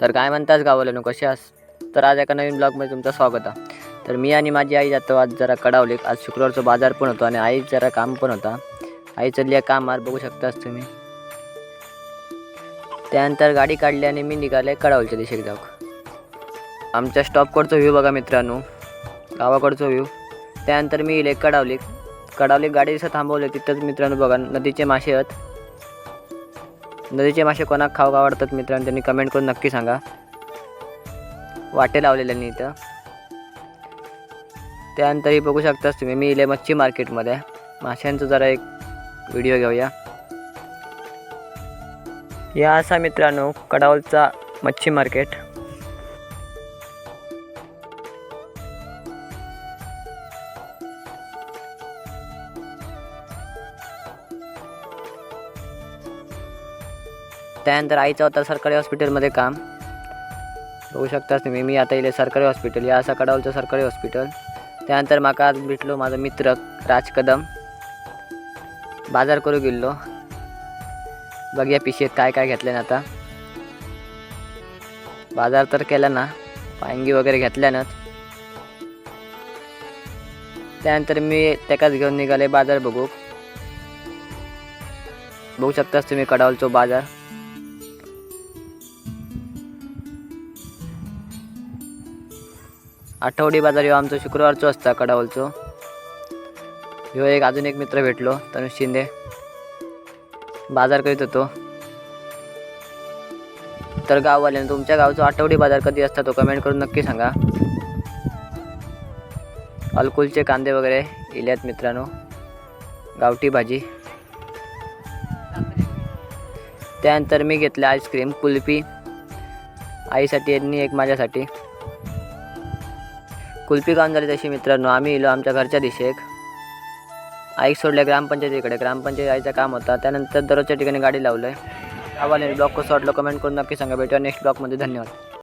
तर काय म्हणतास गावाला? कसे आस तर आज एका नवीन ब्लॉगमध्ये तुमचं स्वागत आहे. तर मी आणि माझी आई जातो आज जरा कडावले आज शुक्रवारचं बाजार पण होतो आणि आई जरा काम पण होता. आई चालली आहे कामावर बघू शकताच तुम्ही. त्यानंतर गाडी काढली आणि मी निघाले कडावलच्या दिशेक जाऊ आमच्या स्टॉपकडचा व्ह्यू बघा मित्रांनो. गावाकडचा व्ह्यू त्यानंतर मी इले कडावली कडावली गाडी जसं थांबवले तिथंच मित्रांनो बघा नदीचे मासे आहेत. नदीचे मासे कोणाक खाऊक आवडतात मित्रांनो त्यांनी कमेंट करून नक्की सांगा. वाटे लावलेल्यांनी इथं. त्यानंतरही बघू शकताच तुम्ही मी इले मच्छी मार्केटमध्ये माशांचा जरा एक व्हिडिओ घेऊया. या असा मित्रांनो कडावलचा मच्छी मार्केट. त्यानंतर आईचा होता सरकारी हॉस्पिटलमध्ये काम बघू शकताच तुम्ही मी आता इले सरकारी हॉस्पिटल या असा कडावलचं सरकारी हॉस्पिटल. त्यानंतर म्हाका आज भेटलो माझा मित्र राज कदम बाजार करू गेल्लो बघूया पिशेत काय काय घेतलं ना आता. बाजार तर केला ना पायंगी वगैरे घेतल्यानंच. त्यानंतर मी त्याकाच घेऊन निघाले बाजार बघू. बघू शकताच तुम्ही कडावलचो बाजार. आठवडी बाजार ह्यो आमचो शुक्रवारचो असता कडावलचो. ह्यो एक अजून एक मित्र भेटलो तनुष शिंदे. बाजार करीत होतो. तर गाववाल्यानं तुमच्या गावचो आठवडी बाजार कधी असता तो कमेंट करून नक्की सांगा. अलकुलचे कांदे वगैरे इल्यात मित्रांनो. गावठी भाजी. त्यानंतर मी घेतलं आईस्क्रीम कुल्फी. आईसाठी आणि एक माझ्यासाठी. कुल्फी काम झाली तशी मित्रांनो. आम्ही इलो आमच्या घरच्या दिशेक. आईक सोडल्या ग्रामपंचायतीकडे. ग्रामपंचायत आईचं काम होता. त्यानंतर दररोजच्या ठिकाणी गाडी लावलं आहे आवाले ब्लॉग कसं वाटलं कमेंट करून नक्की सांगा. भेटूया नेक्स्ट ब्लॉगमध्ये. धन्यवाद.